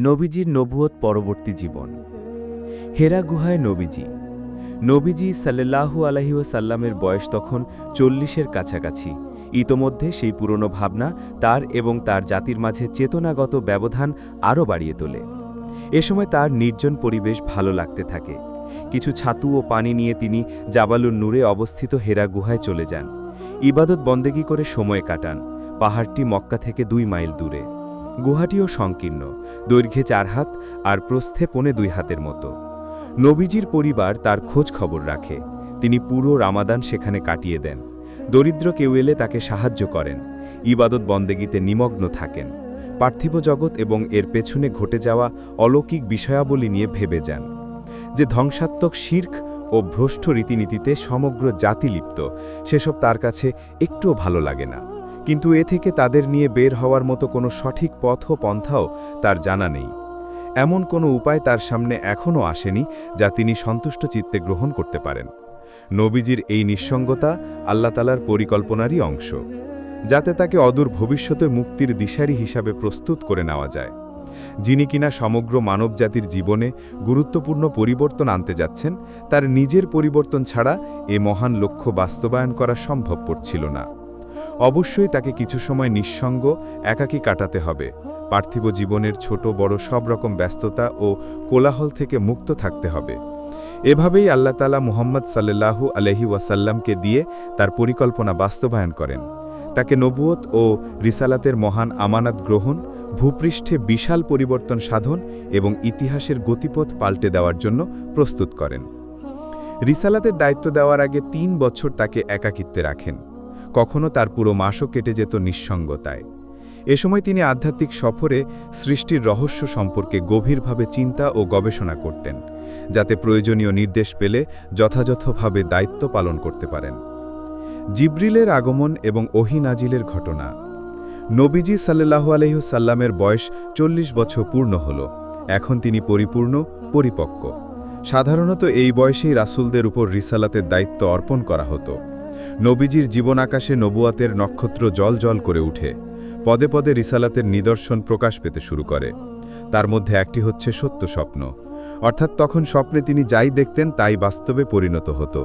নবীজির নবুয়ত পরবর্তী জীবন। হেরা গুহায় নবীজি। নবীজি সাল্লাহু সাল্লামের বয়স তখন চল্লিশের কাছাকাছি। ইতোমধ্যে সেই পুরনো ভাবনা তার এবং তার জাতির মাঝে চেতনাগত ব্যবধান আরও বাড়িয়ে তোলে। এ সময় তার নির্জন পরিবেশ ভালো লাগতে থাকে। কিছু ছাতু ও পানি নিয়ে তিনি জাবালুর নূরে অবস্থিত হেরা গুহায় চলে যান। ইবাদত বন্দেগি করে সময় কাটান। পাহাড়টি মক্কা থেকে দুই মাইল দূরে। গুহাটিও সংকীর্ণ, দৈর্ঘ্যে চার হাত আর প্রস্থে পৌনে দুই হাতের মতো। নবীজির পরিবার তার খোঁজ খবর রাখে। তিনি পুরো রামাদান সেখানে কাটিয়ে দেন। দরিদ্র কেউ এলে তাকে সাহায্য করেন। ইবাদত বন্দেগিতে নিমগ্ন থাকেন। পার্থিব জগৎ এবং এর পেছনে ঘটে যাওয়া অলৌকিক বিষয়াবলী নিয়ে ভেবে যান। যে ধ্বংসাত্মক শির্ক ও ভ্রষ্ট রীতিনীতিতে সমগ্র জাতি লিপ্ত, সেসব তার কাছে একটুও ভালো লাগে না। কিন্তু এ থেকে তাদের নিয়ে বের হওয়ার মতো কোনো সঠিক পথ ও পন্থাও তার জানা নেই। এমন কোনো উপায় তার সামনে এখনও আসেনি যা তিনি সন্তুষ্ট চিত্তে গ্রহণ করতে পারেন। নবীজির এই নিঃসঙ্গতা আল্লাতালার পরিকল্পনারই অংশ, যাতে তাকে অদূর ভবিষ্যতে মুক্তির দিশারি হিসাবে প্রস্তুত করে নেওয়া যায়। যিনি কিনা সমগ্র মানবজাতির জীবনে গুরুত্বপূর্ণ পরিবর্তন আনতে যাচ্ছেন, তার নিজের পরিবর্তন ছাড়া এ মহান লক্ষ্য বাস্তবায়ন করা সম্ভবপর ছিল না। অবশ্যই তাকে কিছু সময় নিঃসঙ্গ, একাকী কাটাতে হবে। পার্থিব জীবনের ছোট, বড় সব রকম ব্যস্ততা ও কোলাহল থেকে মুক্ত থাকতে হবে। এভাবেই আল্লাহ তালা মুহাম্মদ সাল্লাল্লাহু আলহি ওয়াসাল্লামকে দিয়ে তার পরিকল্পনা বাস্তবায়ন করেন। তাকে নবুয়ত ও রিসালাতের মহান আমানাত গ্রহণ, ভূপৃষ্ঠে বিশাল পরিবর্তন সাধন এবং ইতিহাসের গতিপথ পাল্টে দেওয়ার জন্য প্রস্তুত করেন। রিসালাতের দায়িত্ব দেওয়ার আগে তিন বছর তাকে একাকিত্বে রাখেন। কখনো তার পুরো মাসও কেটে যেত নিঃসঙ্গতায়। এ সময় তিনি আধ্যাত্মিক সফরে সৃষ্টির রহস্য সম্পর্কে গভীরভাবে চিন্তা ও গবেষণা করতেন, যাতে প্রয়োজনীয় নির্দেশ পেলে যথাযথভাবে দায়িত্ব পালন করতে পারেন। জিব্রিলের আগমন এবং ওহি নাজিলের ঘটনা। নবীজি সাল্লাহু আলহিহসাল্লামের বয়স চল্লিশ বছর পূর্ণ হল। এখন তিনি পরিপূর্ণ, পরিপক্ক। সাধারণত এই বয়সেই রাসুলদের উপর রিসালাতের দায়িত্ব অর্পণ করা হতো। নবীজির জীবন আকাশে নবুয়াতের নক্ষত্র জল জল করে উঠে, পদে পদে রিসালাতের নিদর্শন প্রকাশ পেতে শুরু করে। তার মধ্যে একটি হচ্ছে সত্য স্বপ্ন। অর্থাৎ তখন স্বপ্নে তিনি যাই দেখতেন তাই বাস্তবে পরিণত হতো।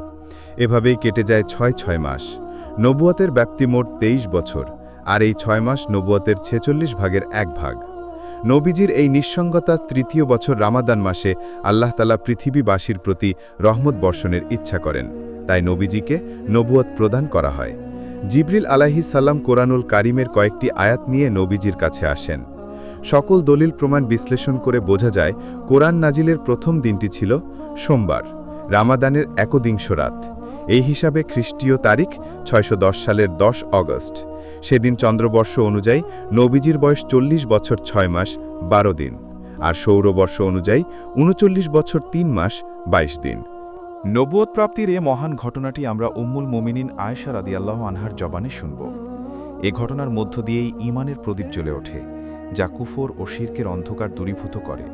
এভাবেই কেটে যায় ছয় ছয় মাস। নবুয়াতের ব্যাপ্তি মোট তেইশ বছর, আর এই ছয় মাস নবুয়াতের ছেচল্লিশ ভাগের এক ভাগ। নবীজির এই নিঃসঙ্গতা তৃতীয় বছর রামাদান মাসে আল্লাহ তালা পৃথিবীবাসীর প্রতি রহমত বর্ষণের ইচ্ছা করেন। তাই নবীজিকে নবুয়ত প্রদান করা হয়। জিবরিল আলাহি সাল্লাম কোরআনুল কারিমের কয়েকটি আয়াত নিয়ে নবীজির কাছে আসেন। সকল দলিল প্রমাণ বিশ্লেষণ করে বোঝা যায়, কোরআন নাজিলের প্রথম দিনটি ছিল সোমবার, রামাদানের একদিংশ রাত এই হিসাবে খ্রিস্টীয় তারিখ ছয়শো দশ সালের দশ অগস্ট। সেদিন চন্দ্রবর্ষ অনুযায়ী নবীজির বয়স চল্লিশ বছর ছয় মাস, বারো দিন। আর সৌরবর্ষ অনুযায়ী উনচল্লিশ বছর তিন মাস ২২ দিন। নবুয়ত প্রাপ্তির এ মহান ঘটনাটি আমরা উম্মুল মোমিনিন আয়েশা রাদিয়াল্লাহ আনহার জবানে শুনব। এ ঘটনার মধ্য দিয়েই ইমানের প্রদীপ জ্বলে ওঠে, যা কুফর ও শির্কের অন্ধকার দূরীভূত করে,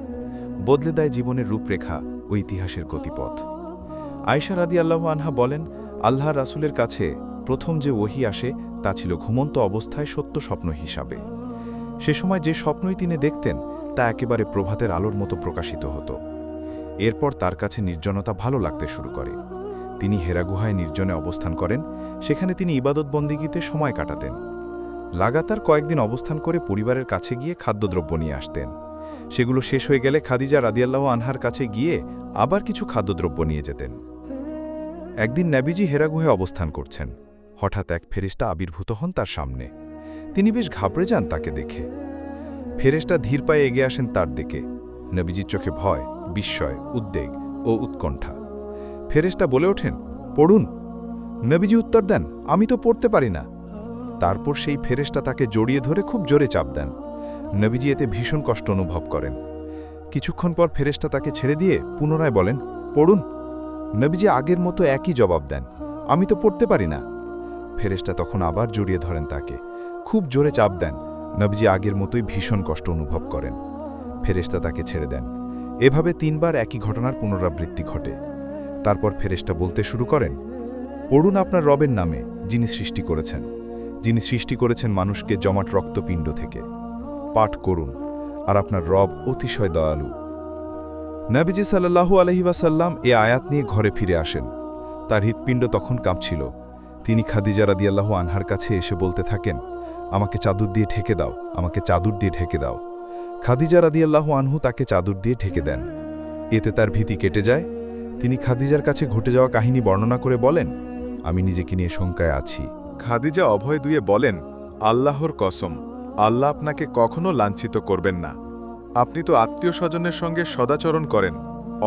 বদলে দেয় জীবনের রূপরেখা ও ইতিহাসের গতিপথ। আয়েশা রাদিয়াল্লাহ আনহা বলেন আল্লাহ রাসূলের কাছে প্রথম যে ওহি আসে তা ছিল ঘুমন্ত অবস্থায় সত্য স্বপ্ন হিসাবে। সে সময় যে স্বপ্নই তিনি দেখতেন তা একেবারে প্রভাতের আলোর মতো প্রকাশিত হতো। এরপর তার কাছে নির্জনতা ভালো লাগতে শুরু করে। তিনি হেরাগুহায় নির্জনে অবস্থান করেন, সেখানে তিনি ইবাদতবন্দিগিতে সময় কাটাতেন। লাগাতার কয়েকদিন অবস্থান করে পরিবারের কাছে গিয়ে খাদ্যদ্রব্য নিয়ে আসতেন। সেগুলো শেষ হয়ে গেলে খাদিজা রাদিয়াল্লাহ আনহার কাছে গিয়ে আবার কিছু খাদ্যদ্রব্য নিয়ে যেতেন। একদিন নাবিজি হেরাগুহে অবস্থান করছেন। হঠাৎ এক ফেরিস্তা আবির্ভূত হন তার সামনে। তিনি বেশ ঘাবড়ে যান তাকে দেখে। ফেরেস্তা ধীর পায়ে এগিয়ে আসেন তার দিকে। নবীজির চোখে ভয় বিস্ময়, উদ্বেগ ও উৎকণ্ঠা। ফেরেস্তা বলে ওঠেন, পড়ুন। নবীজি উত্তর দেন, আমি তো পড়তে পারি না। তারপর সেই ফেরেস্তা তাকে জড়িয়ে ধরে খুব জোরে চাপ দেন। নবীজি এতে ভীষণ কষ্ট অনুভব করেন। কিছুক্ষণ পর ফেরেস্তা তাকে ছেড়ে দিয়ে পুনরায় বলেন, পড়ুন। নবীজি আগের মতো একই জবাব দেন, আমি তো পড়তে পারি না। ফেরেস্তা তখন আবার জড়িয়ে ধরেন তাকে। খুব জোরে চাপ দেন, নবীজি আগের মতোই ভীষণ কষ্ট অনুভব করেন। ফেরেস্তা তাকে ছেড়ে দেন। এভাবে তিনবার একই ঘটনার পুনরাবৃত্তি ঘটে। তারপর ফেরেস্তা বলতে শুরু করেন, পড়ুন আপনার রবের নামে, যিনি সৃষ্টি করেছেন। যিনি সৃষ্টি করেছেন মানুষকে জমাট রক্তপিণ্ড থেকে। পাঠ করুন, আর আপনার রব অতিশয় দয়ালু। নাবিজি সাল্লাহু আলহিবাসাল্লাম এ আয়াত নিয়ে ঘরে ফিরে আসেন। তার হৃৎপিণ্ড তখন কাঁপছিল। তিনি খাদিজা রাদিয়াল্লাহু আনহার কাছে এসে বলতে থাকেন, আমাকে চাদুর দিয়ে ঢেকে দাও, আমাকে চাদুর দিয়ে ঢেকে দাও। খাদিজা রাদিয়াল্লাহু আনহু তাকে চাদর দিয়ে ঢেকে দেন। এতে তার ভীতি কেটে যায়। তিনি খাদিজার কাছে ঘটে যাওয়া কাহিনী বর্ণনা করে বলেন, আমি নিজেকে নিয়ে শঙ্কায় আছি। খাদিজা অভয় দুয়ে বলেন, আল্লাহর কসম, আল্লাহ আপনাকে কখনো লাঞ্ছিত করবেন না। আপনি তো আত্মীয় স্বজনের সঙ্গে সদাচরণ করেন,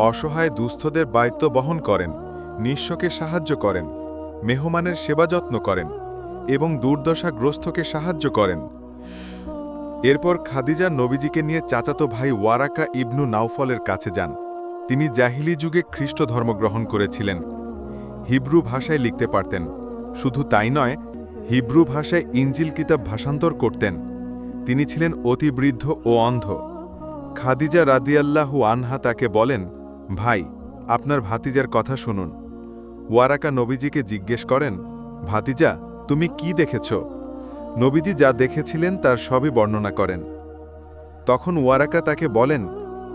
অসহায় দুস্থদের দায়িত্ব বহন করেন, নিঃস্বকে সাহায্য করেন, মেহমানের সেবা যত্ন করেন এবং দুর্দশাগ্রস্তকে সাহায্য করেন। এরপর খাদিজা নবীজিকে নিয়ে চাচাতো ভাই ওয়ারাকা ইবনু নাউফলের কাছে যান। তিনি জাহিলি যুগে খ্রিস্ট ধর্ম গ্রহণ করেছিলেন। হিব্রু ভাষায় লিখতে পারতেন। শুধু তাই নয়, হিব্রু ভাষায় ইঞ্জিল কিতাব ভাষান্তর করতেন। তিনি ছিলেন অতি বৃদ্ধ ও অন্ধ। খাদিজা রাদিয়াল্লাহু আনহা তাকে বলেন, ভাই, আপনার ভাতিজার কথা শুনুন। ওয়ারাকা নবীজিকে জিজ্ঞেস করেন, ভাতিজা, তুমি কি দেখেছ? নবীজি যা দেখেছিলেন তার সবই বর্ণনা করেন। তখন ওয়ারাকা তাকে বলেন,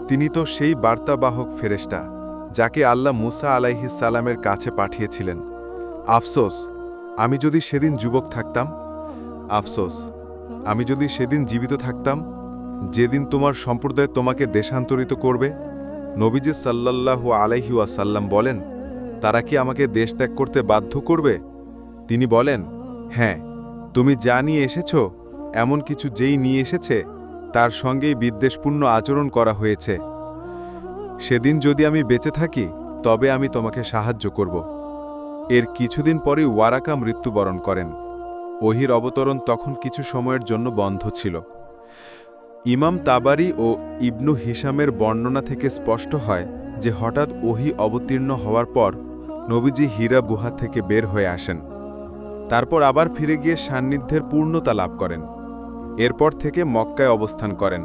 তিনি তো সেই বার্তাবাহক ফেরেশতা, যাকে আল্লাহ মুসা সালামের কাছে পাঠিয়েছিলেন। আফসোস, আমি যদি সেদিন যুবক থাকতাম, আফসোস, আমি যদি সেদিন জীবিত থাকতাম, যেদিন তোমার সম্প্রদায় তোমাকে দেশান্তরিত করবে, নবীজি সাল্লাল্লাহু আলাইহি ওয়াসাল্লাম বলেন, তারা কি আমাকে দেশ ত্যাগ করতে বাধ্য করবে? তিনি বলেন হ্যাঁ। তুমি যা নিয়ে এসেছ, এমন কিছু যেই নিয়ে এসেছে, তার সঙ্গেই বিদ্বেষপূর্ণ আচরণ করা হয়েছে। সেদিন যদি আমি বেঁচে থাকি, তবে আমি তোমাকে সাহায্য করব। এর কিছুদিন পরেই ওয়ারাকা মৃত্যুবরণ করেন। ওহির অবতরণ তখন কিছু সময়ের জন্য বন্ধ ছিল। ইমাম তাবারি ও ইবনু হিসামের বর্ণনা থেকে স্পষ্ট হয় যে হঠাৎ ওহি অবতীর্ণ হওয়ার পর নবীজি হীরা গুহা থেকে বের হয়ে আসেন। তারপর আবার ফিরে গিয়ে সান্নিধ্যের পূর্ণতা লাভ করেন। এরপর থেকে মক্কায় অবস্থান করেন।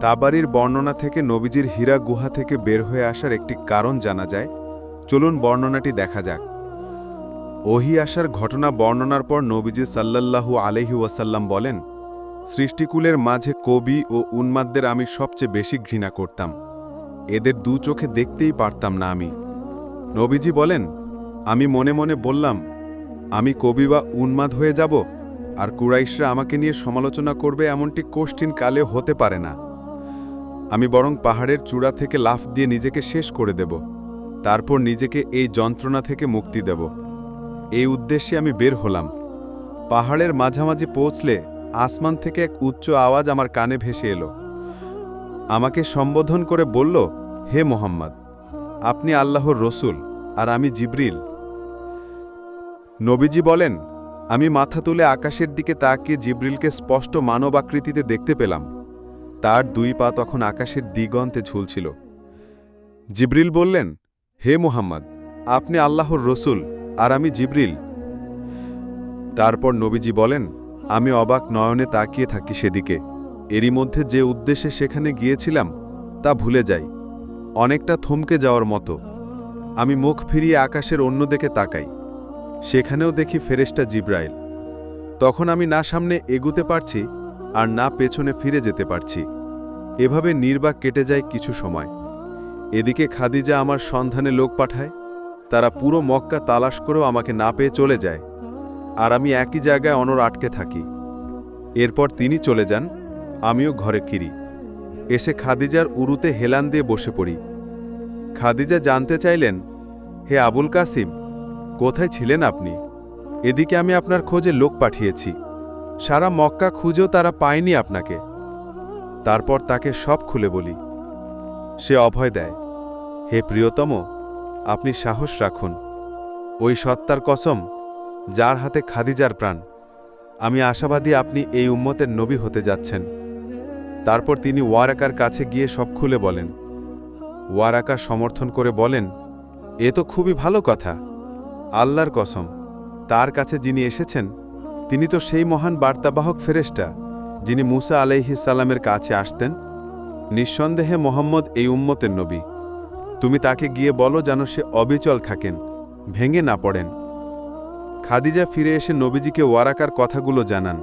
তাবারির বর্ণনা থেকে নবীজির হীরা গুহা থেকে বের হয়ে আসার একটি কারণ জানা যায়। চলুন বর্ণনাটি দেখা যাক। ওহি আসার ঘটনা বর্ণনার পর নবীজি সাল্লাল্লাহু আলহি ওয়াসাল্লাম বলেন, সৃষ্টিকুলের মাঝে কবি ও উন্মাদদের আমি সবচেয়ে বেশি ঘৃণা করতাম। এদের দু চোখে দেখতেই পারতাম না আমি। নবীজি বলেন, আমি মনে মনে বললাম আমি কবি বা উন্মাদ হয়ে যাব, আর কুরাইশরা আমাকে নিয়ে সমালোচনা করবে এমনটি কোষ্ঠিন কালে হতে পারে না। আমি বরং পাহাড়ের চূড়া থেকে লাফ দিয়ে নিজেকে শেষ করে দেব, তারপর নিজেকে এই যন্ত্রণা থেকে মুক্তি দেব। এই উদ্দেশ্যে আমি বের হলাম। পাহাড়ের মাঝামাঝি পৌঁছলে আসমান থেকে এক উচ্চ আওয়াজ আমার কানে ভেসে এলো। আমাকে সম্বোধন করে বলল, হে মোহাম্মদ, আপনি আল্লাহর রসুল, আর আমি জিব্রিল। নবীজি বলেন, আমি মাথা তুলে আকাশের দিকে তাকিয়ে জিব্রিলকে স্পষ্ট মানব আকৃতিতে দেখতে পেলাম। তার দুই পা তখন আকাশের দিগন্তে ঝুলছিল। জিব্রিল বললেন, হে মোহাম্মদ, আপনি আল্লাহর রসুল, আর আমি জিব্রিল। তারপর নবীজি বলেন, আমি অবাক নয়নে তাকিয়ে থাকি সেদিকে। এরই মধ্যে যে উদ্দেশ্যে সেখানে গিয়েছিলাম, তা ভুলে যাই। অনেকটা থমকে যাওয়ার মতো। আমি মুখ ফিরিয়ে আকাশের অন্য দিকে তাকাই। সেখানেও দেখি ফেরেশটা জিব্রাইল। তখন আমি না সামনে এগুতে পারছি আর না পেছনে ফিরে যেতে পারছি। এভাবে নির্বাক কেটে যায় কিছু সময়। এদিকে খাদিজা আমার সন্ধানে লোক পাঠায়, তারা পুরো মক্কা তালাশ করেও আমাকে না পেয়ে চলে যায়, আর আমি একই জায়গায় অনর আটকে থাকি। এরপর তিনি চলে যান, আমিও ঘরে ফিরি। এসে খাদিজার উরুতে হেলান দিয়ে বসে পড়ি। খাদিজা জানতে চাইলেন, হে আবুল কাসিম কোথায় ছিলেন আপনি? এদিকে আমি আপনার খোঁজে লোক পাঠিয়েছি। সারা মক্কা খুঁজেও তারা পায়নি আপনাকে। তারপর তাকে সব খুলে বলি। সে অভয় দেয়, হে প্রিয়তম, আপনি সাহস রাখুন। ওই সত্তার কসম, যার হাতে খাদিজার প্রাণ। আমি আশাবাদী আপনি এই উম্মতের নবী হতে যাচ্ছেন। তারপর তিনি ওয়ারাকার কাছে গিয়ে সব খুলে বলেন। ওয়ারাকা সমর্থন করে বলেন, এ তো খুবই ভালো কথা। আল্লাহর কসম, তার কাছে যিনি এসেছেন, তিনি তো সেই মহান বার্তাবাহক ফেরেস্টা যিনি মুসা আলাইহিস সালামের কাছে আসতেন, নিঃসন্দেহে মোহাম্মদ এই উম্মতের নবী। তুমি তাকে গিয়ে বলো যেন সে অবিচল থাকেন, ভেঙে না পড়েন। খাদিজা ফিরে এসে নবীজিকে ওয়ারাকার কথাগুলো জানান।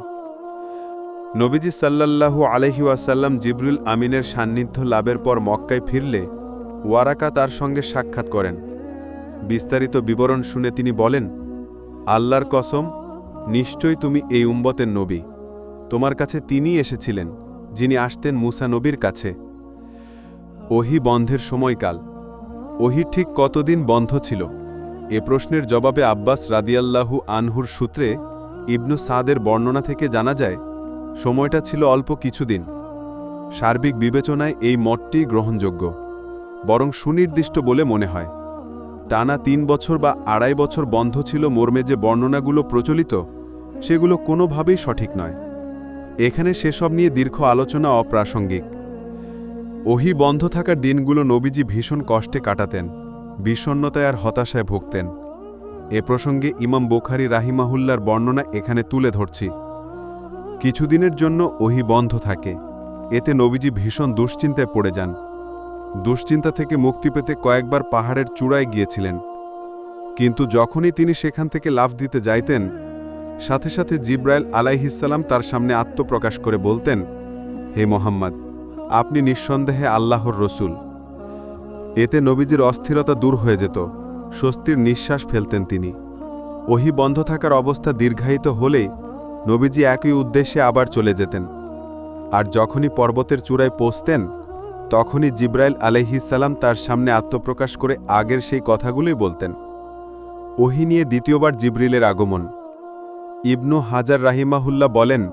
নবীজি সাল্লাল্লাহু আলহি ওয়াসাল্লাম জিবরুল আমিনের সান্নিধ্য লাভের পর মক্কায় ফিরলে ওয়ারাকা তার সঙ্গে সাক্ষাৎ করেন। বিস্তারিত বিবরণ শুনে তিনি বলেন, আল্লাহর কসম, নিশ্চয়ই তুমি এই উম্বতের নবী। তোমার কাছে তিনিই এসেছিলেন, যিনি আসতেন মুসা নবীর কাছে। ওহি বন্ধের সময়কাল। ওহি ঠিক কতদিন বন্ধ ছিল? এ প্রশ্নের জবাবে আব্বাস রাদিয়াল্লাহু আনহুর সূত্রে ইবনু সাদের বর্ণনা থেকে জানা যায়, সময়টা ছিল অল্প কিছুদিন। সার্বিক বিবেচনায় এই মতটি গ্রহণযোগ্য, বরং সুনির্দিষ্ট বলে মনে হয়। টানা তিন বছর বা আড়াই বছর বন্ধ ছিল মর্মে যে বর্ণনাগুলো প্রচলিত, সেগুলো কোনোভাবেই সঠিক নয়। এখানে সেসব নিয়ে দীর্ঘ আলোচনা অপ্রাসঙ্গিক। ওহি বন্ধ থাকার দিনগুলো নবীজি ভীষণ কষ্টে কাটাতেন বিষণ্নতায় আর হতাশায় ভুগতেন। এ প্রসঙ্গে ইমাম বোখারি রাহিমাহুল্লার বর্ণনা এখানে তুলে ধরছি। কিছুদিনের জন্য ওহি বন্ধ থাকে, এতে নবীজি ভীষণ দুশ্চিন্তায় পড়ে যান। দুশ্চিন্তা থেকে মুক্তি পেতে কয়েকবার পাহাড়ের চূড়ায় গিয়েছিলেন। কিন্তু যখনই তিনি সেখান থেকে লাভ দিতে যাইতেন, সাথে সাথে জিব্রাইল আলাইহিসাল্লাম তার সামনে আত্মপ্রকাশ করে বলতেন, হে মোহাম্মদ, আপনি নিঃসন্দেহে আল্লাহর রসুল। এতে নবীজির অস্থিরতা দূর হয়ে যেত, স্বস্তির নিঃশ্বাস ফেলতেন তিনি। ওহি বন্ধ থাকার অবস্থা দীর্ঘায়িত হলেই নবীজি একই উদ্দেশ্যে আবার চলে যেতেন। আর যখনই পর্বতের চূড়ায় পৌঁছতেন তখনই জিব্রাইল আলহিসাল্লাম তার সামনে আত্মপ্রকাশ করে আগের সেই কথাগুলোই বলতেন। ওহি নিয়ে দ্বিতীয়বার জিব্রিলের আগমন। ইবনু হাজার রাহিমাহুল্লাহ বলেন,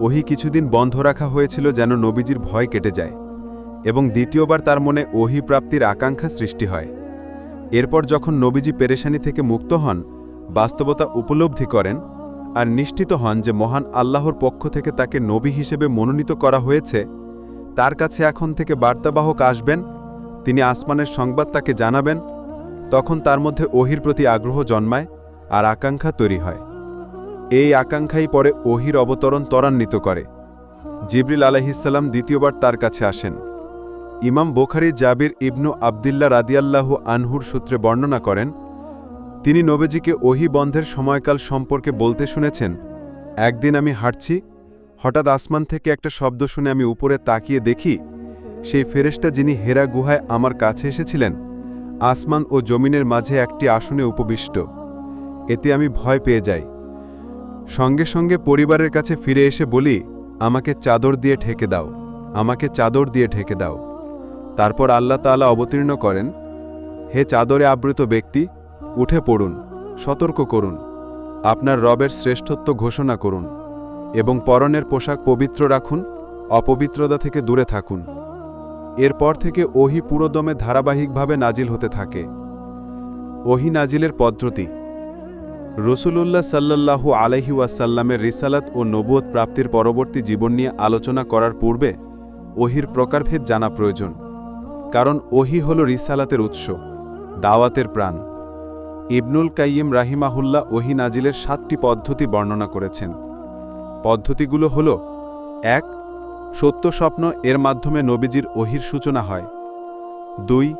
ওহি কিছুদিন বন্ধ রাখা হয়েছিল যেন নবীজির ভয় কেটে যায় এবং দ্বিতীয়বার তার মনে ওহি প্রাপ্তির আকাঙ্ক্ষা সৃষ্টি হয়। এরপর যখন নবীজি পেরেশানি থেকে মুক্ত হন, বাস্তবতা উপলব্ধি করেন আর নিশ্চিত হন যে মহান আল্লাহর পক্ষ থেকে তাকে নবী হিসেবে মনোনীত করা হয়েছে তার কাছে এখন থেকে বার্তাবাহক আসবেন, তিনি আসমানের সংবাদ তাকে জানাবেন, তখন তার মধ্যে ওহির প্রতি আগ্রহ জন্মায় আর আকাঙ্ক্ষা তৈরি হয়। এই আকাঙ্ক্ষাই পরে ওহির অবতরণ ত্বরান্বিত করে। জিবরিল আলহিসাল্লাম দ্বিতীয়বার তার কাছে আসেন। ইমাম বোখারি জাবির ইবনু আবদিল্লা রাদিয়াল্লাহু আনহুর সূত্রে বর্ণনা করেন, তিনি নবীজিকে ওহি বন্ধের সময়কাল সম্পর্কে বলতে শুনেছেন, একদিন আমি হাঁটছি হঠাৎ আসমান থেকে একটা শব্দ শুনে আমি উপরে তাকিয়ে দেখি, সেই ফেরেশতা যিনি হেরা গুহায় আমার কাছে এসেছিলেন, আসমান ও জমিনের মাঝে একটি আসনে উপবিষ্ট। এতে আমি ভয় পেয়ে যাই। সঙ্গে সঙ্গে পরিবারের কাছে ফিরে এসে বলি, আমাকে চাদর দিয়ে ঢেকে দাও, আমাকে চাদর দিয়ে ঢেকে দাও। তারপর আল্লাহ তাআলা অবতীর্ণ করেন, হে চাদরে আবৃত ব্যক্তি, উঠে পড়ুন, সতর্ক করুন, আপনার রবের শ্রেষ্ঠত্ব ঘোষণা করুন। এবং পরনের পোশাক পবিত্র রাখুন, অপবিত্রতা থেকে দূরে থাকুন। এরপর থেকে ওহি পুরোদমে ধারাবাহিকভাবে নাজিল হতে থাকে। ওহি নাজিলের পদ্ধতি। রসুলুল্লাহ সাল্লাল্লাহু আলহি ওয়াসাল্লামের রিসালাত ও নবুয়ত প্রাপ্তির পরবর্তী জীবন নিয়ে আলোচনা করার পূর্বে ওহির প্রকারভেদ জানা প্রয়োজন। কারণ ওহি হল রিসালাতের উৎস, দাওয়াতের প্রাণ। ইবনুল কাইয়িম রাহিমাহুল্লাহ ওহি নাজিলের সাতটি পদ্ধতি বর্ণনা করেছেন। পদ্ধতিগুলো হল, এক, সত্য স্বপ্ন এর মাধ্যমে নবীজির ওহির সূচনা হয়। দুই,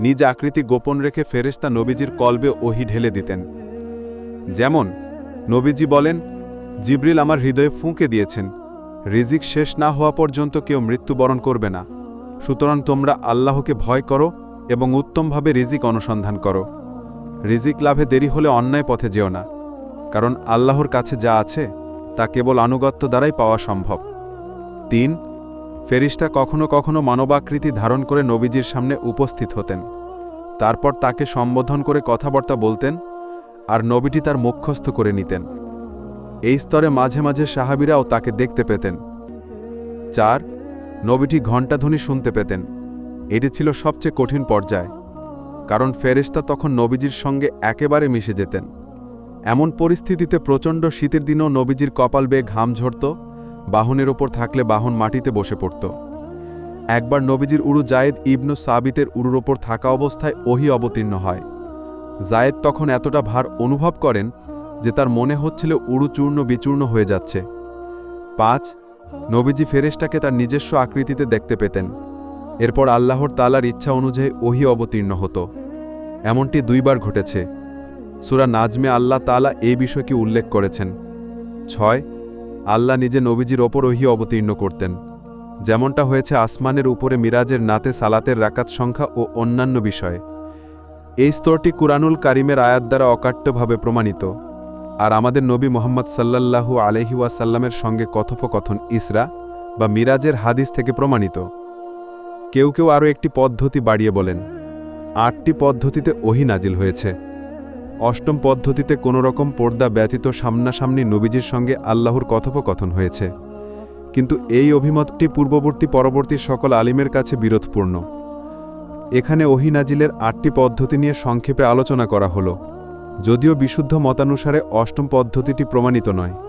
নিজ আকৃতি গোপন রেখে ফেরেশতা নবীজির কলবে ওহি ঢেলে দিতেন। যেমন, নবীজি বলেন, জিব্রিল আমার হৃদয়ে ফুঁকে দিয়েছেন। রিজিক শেষ না হওয়া পর্যন্ত কেউ মৃত্যুবরণ করবে না। সুতরাং তোমরা আল্লাহকে ভয় করো এবং উত্তমভাবে রিজিক অনুসন্ধান করো। রিজিক লাভে দেরি হলে অন্যায় পথে যেও না। কারণ আল্লাহর কাছে যা আছে তা কেবল আনুগত্য দ্বারাই পাওয়া সম্ভব। তিন, ফেরিস্তা কখনো কখনো মানবাকৃতি ধারণ করে নবীজির সামনে উপস্থিত হতেন। তারপর তাকে সম্বোধন করে কথাবার্তা বলতেন আর নবীটি তার মুখস্থ করে নিতেন। এই স্তরে মাঝে মাঝে সাহাবিরাও তাকে দেখতে পেতেন। চার, নবীটি ঘণ্টাধ্বনি শুনতে পেতেন। এটি ছিল সবচেয়ে কঠিন পর্যায়, কারণ ফেরেশতা তখন নবীজির সঙ্গে একেবারে মিশে যেতেন। এমন পরিস্থিতিতে প্রচণ্ড শীতের দিনও নবীজির কপাল বেয়ে ঘাম ঝরত, বাহনের ওপর থাকলে বাহন মাটিতে বসে পড়ত। একবার নবীজির উরু জায়েদ ইবনু সাবিতের উরুর ওপর থাকা অবস্থায় ওহি অবতীর্ণ হয়। জায়েদ তখন এতটা ভার অনুভব করেন যে তার মনে হচ্ছিল উড়ু চূর্ণ বিচূর্ণ হয়ে যাচ্ছে। পাঁচ, নবীজি ফেরেশটাকে তার নিজস্ব আকৃতিতে দেখতে পেতেন। এরপর আল্লাহর তালার ইচ্ছা অনুযায়ী ওহি অবতীর্ণ হতো। এমনটি দুইবার ঘটেছে। সুরা নাজমে আল্লাহ তালা এই বিষয়কে উল্লেখ করেছেন। ছয়, আল্লাহ নিজে নবীজির ওপর ওহি অবতীর্ণ করতেন। যেমনটা হয়েছে আসমানের উপরে মিরাজের নাতে সালাতের রাকাত সংখ্যা ও অন্যান্য বিষয়ে। এই স্তরটি কুরআনুল কারিমের আয়াত দ্বারা অকাট্যভাবে প্রমাণিত। আর আমাদের নবী মোহাম্মদ সাল্লাল্লাহু আলহি ওয়াসাল্লামের সঙ্গে কথোপকথন ইসরা বা মিরাজের হাদিস থেকে প্রমাণিত। কেউ কেউ আরও একটি পদ্ধতি বাড়িয়ে বলেন। আটটি পদ্ধতিতে ওহি নাজিল হয়েছে। অষ্টম পদ্ধতিতে কোনো রকম পর্দা ব্যতীত সামনাসামনি নবীজির সঙ্গে আল্লাহর কথোপকথন হয়েছে। কিন্তু এই অভিমতটি পূর্ববর্তী পরবর্তী সকল আলিমের কাছে বিরোধপূর্ণ। এখানে ওহিনাজিলের আটটি পদ্ধতি নিয়ে সংক্ষেপে আলোচনা করা হলো। যদিও বিশুদ্ধ মতানুসারে অষ্টম পদ্ধতিটি প্রমাণিত নয়।